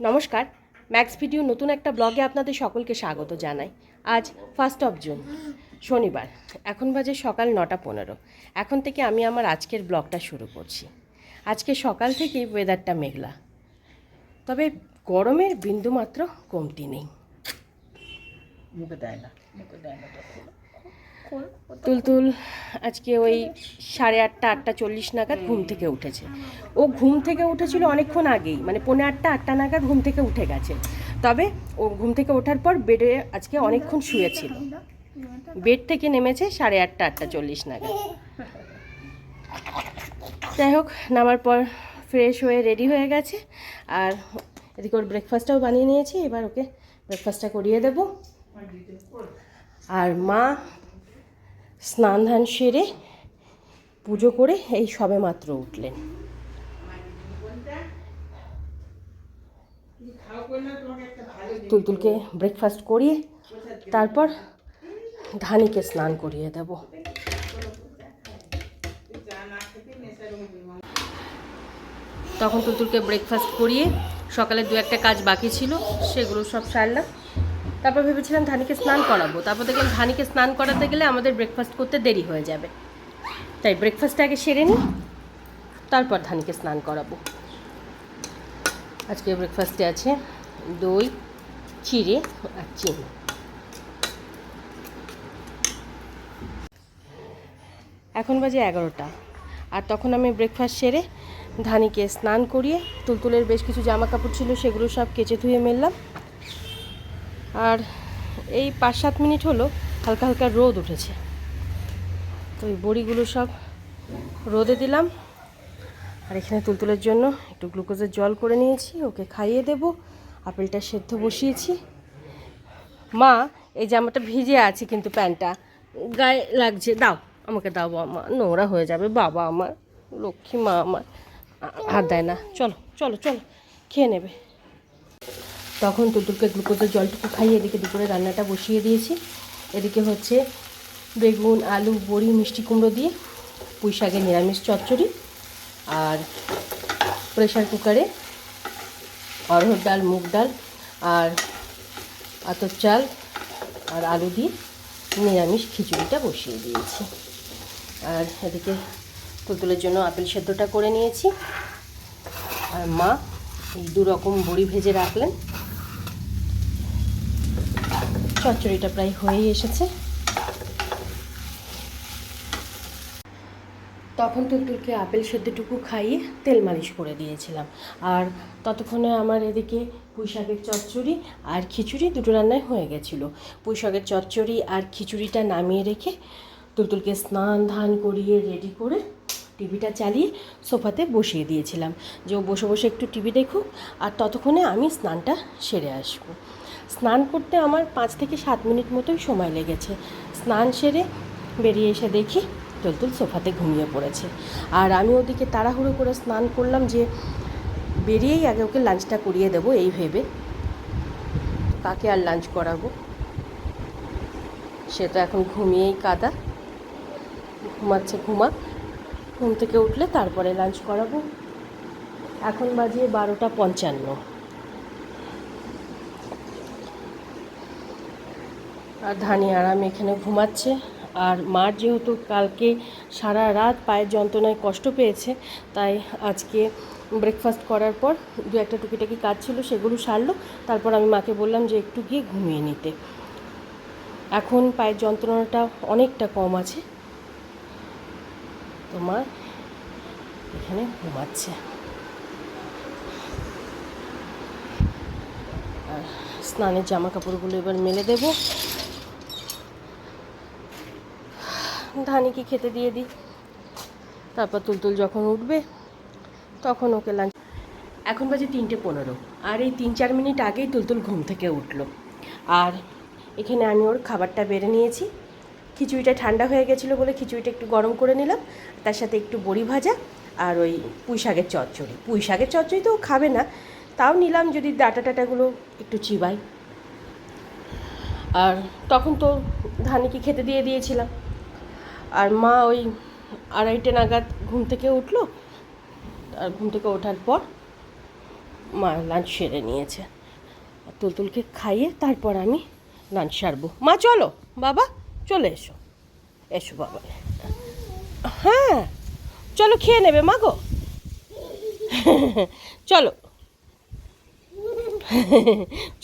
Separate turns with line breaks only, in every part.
নমস্কার max video নতুন একটা ব্লগে আপনাদের সকলকে স্বাগত জানাই। আজ ফার্স্ট অফ জুন শনিবার, এখন বাজে সকাল নটা পনেরো। এখন থেকে আমি আমার আজকের ব্লগটা শুরু করছি। আজকে সকাল থেকেই ওয়েদারটা মেঘলা। তবে গরমের বিন্দুমাত্র কমতি নেই। তুলতুল, আজকে ওই সাড়ে আটটা আটটা চল্লিশ নাগাদ ঘুম থেকে উঠেছে। ও ঘুম থেকে উঠেছিল অনেকক্ষণ আগেই মানে পৌনে আটটা আটটা নাগাদ ঘুম থেকে উঠে গেছে। তবে ও ঘুম থেকে ওঠার পর বেডে আজকে অনেকক্ষণ শুয়েছিল। বেড থেকে নেমেছে সাড়ে আটটা আটটা চল্লিশ নাগাদ। যাই হোক, নামার পর ফ্রেশ হয়ে রেডি হয়ে গেছে। আর এদিকে ওর ব্রেকফাস্টটাও বানিয়ে নিয়েছি। এবার ওকে ব্রেকফাস্টটা করিয়ে দেবো। আর মা স্নান ধান সেরে পুজো করে এই সবে মাত্র উঠলেন। তুলতুলকে ব্রেকফাস্ট করিয়ে তারপর ধানিকে স্নান করিয়ে দেব। তখন তুলতুলকে ব্রেকফাস্ট করিয়ে সকালে দু একটা কাজ বাকি ছিল, সেগুলো সব সারলাম। তারপর ভেবেছিলাম ধানিকে স্নান করাবো। তারপর দেখলাম ধানিকে স্নান করাতে গেলে আমাদের ব্রেকফাস্ট করতে দেরি হয়ে যাবে। তাই ব্রেকফাস্টটা আগে সেরে নিই, তারপর ধানিকে স্নান করাবো। আজকে ব্রেকফাস্টে আছে দই, চিড়ে আর চিনি। এখন বাজে এগারোটা। আর তখন আমি ব্রেকফাস্ট সেরে ধানিকে স্নান করিয়ে, তুলতুলের বেশ কিছু জামা কাপড় ছিল সেগুলো সব কেচে ধুয়ে মেললাম। আর এই পাঁচ সাত মিনিট হলো হালকা হালকা রোদ উঠেছে। তো এই বড়িগুলো সব রোদে দিলাম। আর এখানে তুলতুলের জন্য একটু গ্লুকোজের জল করে নিয়েছি, ওকে খাইয়ে দেব। আপেলটা সেদ্ধ বসিয়েছি। মা, এই জামাটা ভিজে আছে কিন্তু প্যান্টটা গায়ে লাগছে। দাও, আমাকে দাও মা নোংরা হয়ে যাবে বাবা আমার, লক্ষ্মী মা আমার। হাত দেয় না। চলো চলো চলো, খেয়ে নেবে। তখন তুতুলকে গ্লুকোজের জলটুকু খাইয়ে এদিকে দুপুরে রান্নাটা বসিয়ে দিয়েছি। এদিকে হচ্ছে বেগুন, আলু, বড়ি, মিষ্টি কুমড়ো দিয়ে পুঁই শাকের নিরামিষ চচ্চড়ি আর প্রেশার কুকারে অরহর ডাল, মুগ ডাল আর আতর চাল আর আলু দিয়ে নিরামিষ খিচুড়িটা বসিয়ে দিয়েছি। আর এদিকে পুতুলের জন্য আপেল সেদ্ধটা করে নিয়েছি। আর মা দু রকম বড়ি ভেজে রাখলেন। চচ্চড়িটা প্রায় হয়েই এসেছে। তখন তুলতুলকে আপেল সেদ্ধটুকু খাইয়ে তেল মালিশ করে দিয়েছিলাম। আর ততক্ষণে আমার এদিকে পুঁই শাকের চচ্চড়ি আর খিচুড়ি দুটো রান্নায় হয়ে গেছিল। পুঁই শাকের চচ্চড়ি আর খিচুড়িটা নামিয়ে রেখে তুলতুলকে স্নান ধান করিয়ে রেডি করে টিভিটা চালিয়ে সোফাতে বসিয়ে দিয়েছিলাম। যে বসে বসে একটু টিভি দেখুক আর ততক্ষণে আমি স্নানটা সেরে আসব। স্নান করতে আমার পাঁচ থেকে সাত মিনিট মতোই সময় লেগেছে। স্নান সেরে বেরিয়ে এসে দেখি তুলতুল সোফাতে ঘুমিয়ে পড়েছে। আর আমি ওদিকে তাড়াহুড়ো করে স্নান করলাম যে বেরিয়েই আগে ওকে লাঞ্চটা করিয়ে দেবো, এই ভেবে। কাকে আর লাঞ্চ করাবো? সে তো এখন ঘুমিয়েই কাদা। ঘুমাচ্ছে ঘুমা। ঘুম থেকে উঠলে তারপরে লাঞ্চ করাবো। এখন বাজিয়ে বারোটা পঞ্চান্ন। আর ধানি আরাম এখানে ঘুমাচ্ছে। আর মার যেহেতু কালকে সারা রাত পায়ের যন্ত্রণায় কষ্ট পেয়েছে, তাই আজকে ব্রেকফাস্ট করার পর দু একটা টুকিটাকি কাজ ছিল সেগুলো সারলো। তারপর আমি মাকে বললাম যে একটু গিয়ে ঘুমিয়ে নিতে। এখন পায়ের যন্ত্রণাটা অনেকটা কম আছে। তো মা এখানে ঘুমাচ্ছে। আর স্নানের জামা কাপড়গুলো এবার মেলে দেবো। ধানিকে খেতে দিয়ে দিই? তারপর তুলতুল যখন উঠবে, তখন ওকে লাঞ্চ এখন বাজে তিনটে পনেরো। আর এই তিন চার মিনিট আগেই তুলতুল ঘুম থেকে উঠল। আর এখানে আমি ওর খাবারটা বেড়ে নিয়েছি। খিচুড়িটা ঠান্ডা হয়ে গেছিল বলে খিচুড়িটা একটু গরম করে নিলাম। তার সাথে একটু বড়ি ভাজা আর ওই পুঁই শাকের চচ্চড়ি। পুঁই শাকের চচ্চড়ি তো খাবে না। তাও নিলাম যদি ডাটা টাটাগুলো একটু চিবাই। আর তখন তো ধানিকে খেতে দিয়ে দিয়েছিলাম। আর মা ওই আড়াইটে নাগাদ ঘুম থেকে উঠল। আর ঘুম থেকে ওঠার পর মা লাঞ্চ সেরে নিয়েছে। তুলতুলকে খাইয়ে তারপর আমি লাঞ্চ সারবো। মা, চলো, বাবা, চলে এসো। এসো বাবা। হ্যাঁ চলো খেয়ে নেবে মা গো। চলো।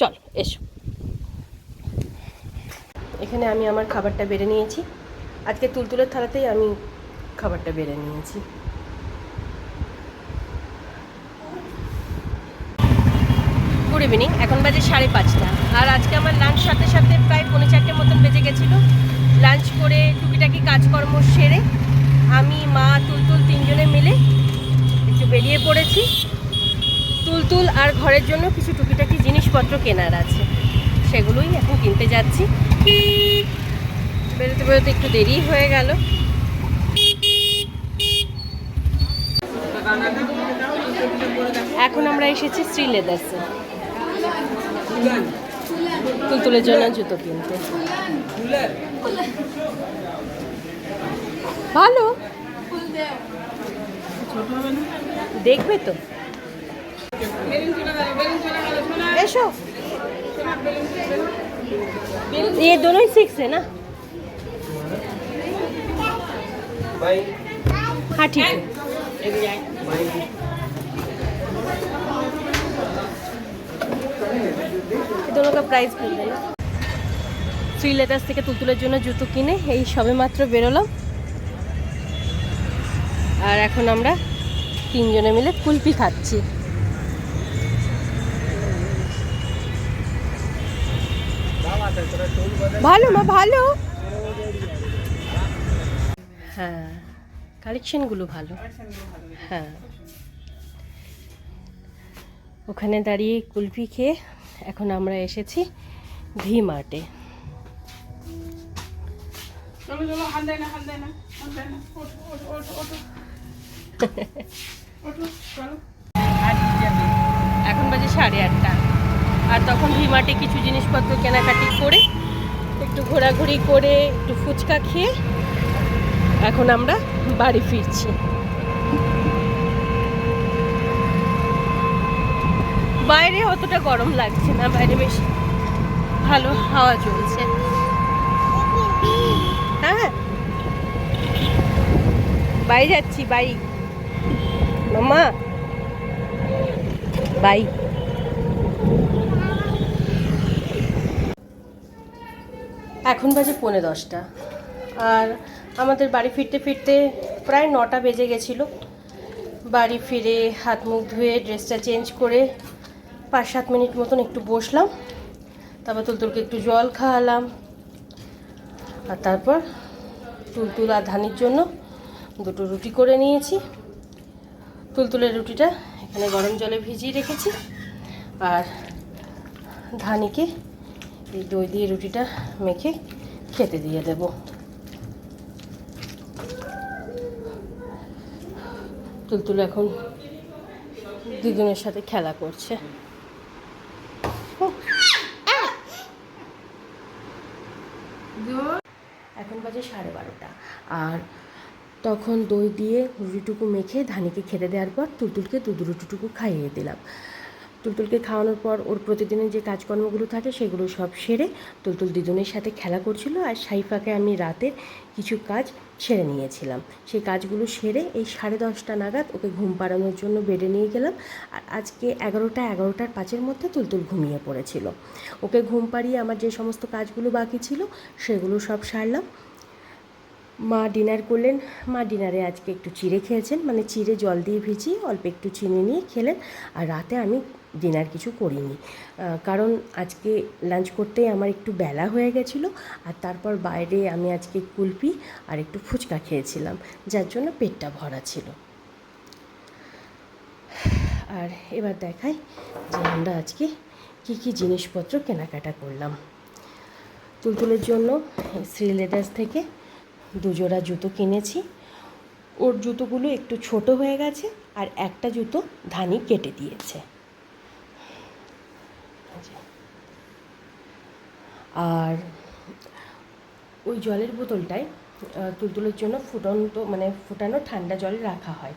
চলো, এসো। এখানে আমি আমার খাবারটা বেড়ে নিয়েছি। আজকে তুলতুলের থালাতেই আমি খাবারটা বেড়ে নিয়েছি। গুড ইভিনিং এখন বাজে সাড়ে পাঁচটা। আর আজকে আমার লাঞ্চ সাথে সাথে প্রায় পৌনে চারটে মতন বেজে গেছিল। লাঞ্চ করে টুকিটাকি কাজকর্ম সেরে আমি, মা, তুলতুল তিনজনে মিলে একটু বেরিয়ে পড়েছি। তুলতুল আর ঘরের জন্য কিছু টুকিটাকি জিনিসপত্র কেনার আছে। সেগুলোই এখন কিনতে যাচ্ছি। বেরোতে বেরোতে একটু দেরি হয়ে গেল এখন আমরা এসেছি শ্রী লেদার্সে তুলতুলের জন্য জুতো কিনতে ভালো দেখবে তো এসো ये दोनों ही सिक्स है ना हाँ ठीक है ये दोनों का प्राइस बोल देना থ্রি লেটার্স থেকে তুলতুলের জন্য জুতো কিনে এই সবে মাত্র বেরোলাম আর এখন আমরা তিনজনে মিলে কুলপি খাচ্ছি ভালো মা ভালো হ্যাঁ কালেকশনগুলো ভালো। হ্যাঁ। ওখানে দাঁড়িয়ে কুলফি খেয়ে এখন আমরা এসেছি ভি মার্টে এখন বাজে সাড়ে আটটা। আর তখন ভিমার্টে কিছু জিনিসপত্র কেনাকাটি করে একটু ঘোরাঘুরি করে একটু ফুচকা খেয়ে এখন আমরা বাড়ি ফিরছি। বাইরে অতটা গরম লাগছে না, বাইরে বেশ ভালো হাওয়া চলছে। হ্যাঁ। বাই যাচ্ছি বাই মামা বাই। এখন বাজে পৌনে দশটা। আর আমাদের বাড়ি ফিরতে ফিরতে প্রায় নটা বেজে গেছিল। বাড়ি ফিরে হাত মুখ ধুয়ে ড্রেসটা চেঞ্জ করে পাঁচ সাত মিনিট মতন একটু বসলাম। তারপর তুলতুলকে একটু জল খাওয়ালাম। আর তারপর তুলতুল আর ধানির জন্য দুটো রুটি করে নিয়েছি। তুলতুলের রুটিটা এখানে গরম জলে ভিজিয়ে রেখেছি। আর ধানিকে এই দই দিয়ে রুটিটা মেখে খেতে দিয়ে দেব। তুলতুল এখন দুজনের সাথে খেলা করছে। এখন বাজে সাড়ে বারোটা। আর তখন দই দিয়ে রুটিটুকু মেখে ধানিকে খেতে দেওয়ার পর তুলতুলকে দুধ রুটিটুকু খাইয়ে দিলাম। তুলতুলকে খাওয়ানোর পর ওর প্রতিদিনের যে কাজকর্মগুলো থাকে সেগুলো সব সেরে তুলতুল দুজনের সাথে খেলা করছিল আর সাইফাকে আমি রাতে কিছু কাজ সেরে নিয়েছিলাম। সেই কাজগুলো সেরে এই সাড়ে দশটা নাগাদ ওকে ঘুম পাড়ানোর জন্য বেডে নিয়ে গেলাম আর আজকে এগারোটা, এগারোটার পাঁচের মধ্যে তুলতুল ঘুমিয়ে পড়েছিল। ওকে ঘুম পাড়িয়ে আমার যে সমস্ত কাজগুলো বাকি ছিল সেগুলো সব সারলাম। মা ডিনার করলেন। মা ডিনারে আজকে একটু চিড়ে খেয়েছেন মানে চিড়ে জল দিয়ে ভিজিয়ে অল্প একটু চিনি নিয়ে খেলেন। আর রাতে আমি ডিনার কিছু করিনি। কারণ আজকে লাঞ্চ করতেই আমার একটু বেলা হয়ে গেছিল আর তারপর বাইরে আমি আজকে কুলপি আর একটু ফুচকা খেয়েছিলাম, যার জন্য পেটটা ভরা ছিল। আর এবার দেখাই যে আমরা আজকে কী কী জিনিসপত্র কেনাকাটা করলাম। তুলতুলের জন্য শ্রী লেদার্স থেকে দুজোড়া জুতো কিনেছি। ওর জুতোগুলো একটু ছোট হয়ে গেছে আর একটা জুতো ধানি কেটে দিয়েছে। আর ওই জলের বোতলটায় তুলতুলের জন্য ফুটন্ত মানে ফুটানো ঠান্ডা জল রাখা হয়।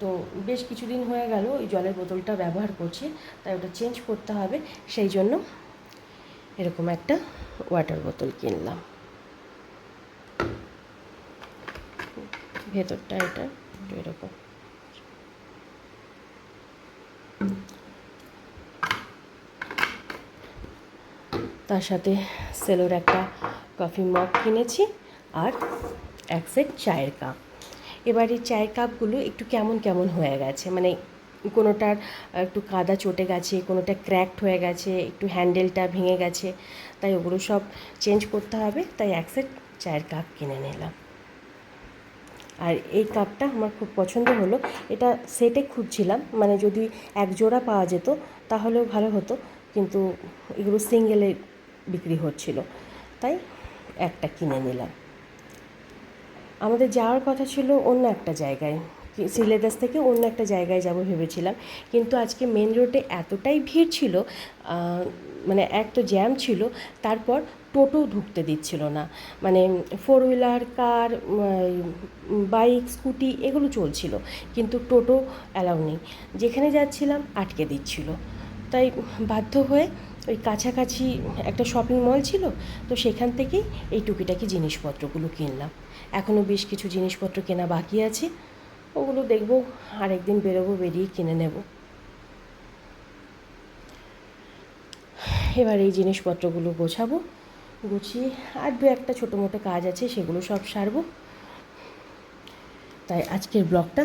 তো বেশ কিছুদিন হয়ে গেল ওই জলের বোতলটা ব্যবহার করছি, তাই ওটা চেঞ্জ করতে হবে। সেই জন্য এরকম একটা ওয়াটার বোতল কিনলাম। ভেতরটা এটা এরকম। তার সাথে সেলোর একটা কফি মগ কিনেছি আর এক সেট চায়ের কাপ। এবার এই চায়ের কাপগুলো একটু কেমন কেমন হয়ে গেছে? মানে কোনোটার একটু কাদা চটে গেছে, কোনোটা ক্র্যাকড হয়ে গেছে, একটু হ্যান্ডেলটা ভেঙে গেছে, তাই ওগুলো সব চেঞ্জ করতে হবে, তাই এক সেট চায়ের কাপ কিনে নিলাম। আর এই কাপটা আমার খুব পছন্দ হলো। এটা সেটে খুঁজছিলাম মানে যদি এক জোড়া পাওয়া যেত তাহলেও ভালো হতো, কিন্তু এগুলো সিঙ্গেলে বিক্রি হচ্ছিল। তাই একটা কিনে নিলাম। আমাদের যাওয়ার কথা ছিল অন্য একটা জায়গায়। সিলেদাস থেকে অন্য একটা জায়গায় যাব ভেবেছিলাম। কিন্তু আজকে মেন রোডে এতটাই ভিড় ছিল মানে এক তো জ্যাম ছিল, তারপর টোটো ঢুকতে দিচ্ছিল না। মানে four wheeler car bike scooty এগুলো চলছিল। কিন্তু টোটো অ্যালাউ নেই। যেখানে যাচ্ছিলাম আটকে দিচ্ছিল। তাই বাধ্য হয়ে ওই কাছাকাছি একটা শপিং মল ছিল, তো সেখান থেকেই এই টুকিটাকি জিনিসপত্রগুলো কিনলাম। এখনও বেশ কিছু জিনিসপত্র কেনা বাকি আছে, ওগুলো দেখব, আরেকদিন বেরোবো, বেরিয়ে কিনে নেব। এবার এই জিনিসপত্রগুলো গোছাবো, গুছিয়ে আর দু একটা ছোটো মোটো কাজ আছে, সেগুলো সব সারবো। তাই আজকের ব্লগটা